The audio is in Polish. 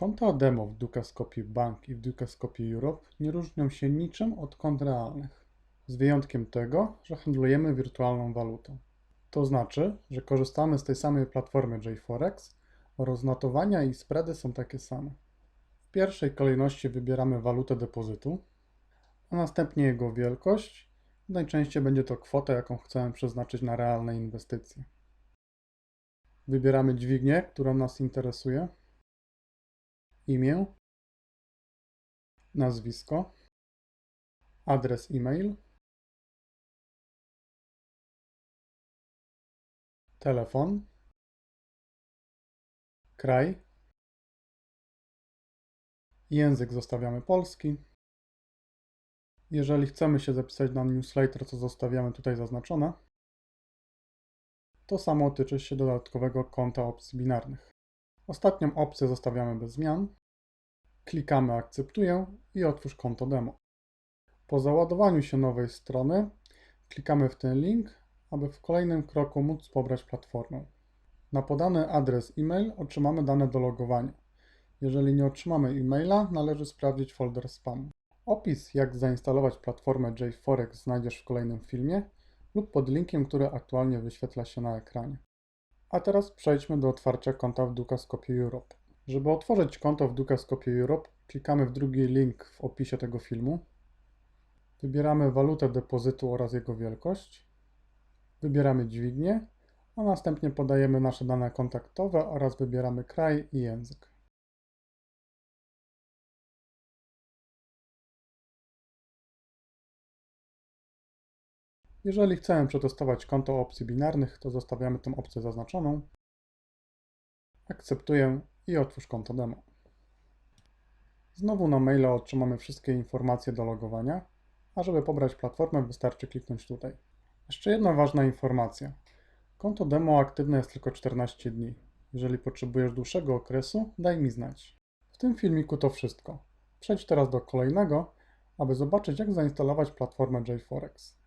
Konta demo w Dukascopy Bank i w Dukascopy Europe nie różnią się niczym od kont realnych, z wyjątkiem tego, że handlujemy wirtualną walutą. To znaczy, że korzystamy z tej samej platformy JForex oraz notowania i spready są takie same. W pierwszej kolejności wybieramy walutę depozytu, a następnie jego wielkość. Najczęściej będzie to kwota, jaką chcemy przeznaczyć na realne inwestycje. Wybieramy dźwignię, która nas interesuje, imię, nazwisko, adres e-mail, telefon, kraj, język zostawiamy polski. Jeżeli chcemy się zapisać na newsletter, co zostawiamy tutaj zaznaczone, to samo tyczy się dodatkowego konta opcji binarnych. Ostatnią opcję zostawiamy bez zmian. Klikamy Akceptuję i otwórz konto demo. Po załadowaniu się nowej strony klikamy w ten link, aby w kolejnym kroku móc pobrać platformę. Na podany adres e-mail otrzymamy dane do logowania. Jeżeli nie otrzymamy e-maila, należy sprawdzić folder spam. Opis jak zainstalować platformę JForex znajdziesz w kolejnym filmie lub pod linkiem, który aktualnie wyświetla się na ekranie. A teraz przejdźmy do otwarcia konta w Dukascopy Europe. Żeby otworzyć konto w Dukascopy Europe, klikamy w drugi link w opisie tego filmu. Wybieramy walutę depozytu oraz jego wielkość. Wybieramy dźwignię, a następnie podajemy nasze dane kontaktowe oraz wybieramy kraj i język. Jeżeli chcemy przetestować konto opcji binarnych, to zostawiamy tę opcję zaznaczoną. Akceptuję i otwórz konto demo. Znowu na maila otrzymamy wszystkie informacje do logowania, a żeby pobrać platformę wystarczy kliknąć tutaj. Jeszcze jedna ważna informacja. Konto demo aktywne jest tylko 14 dni. Jeżeli potrzebujesz dłuższego okresu, daj mi znać. W tym filmiku to wszystko. Przejdź teraz do kolejnego, aby zobaczyć jak zainstalować platformę JForex.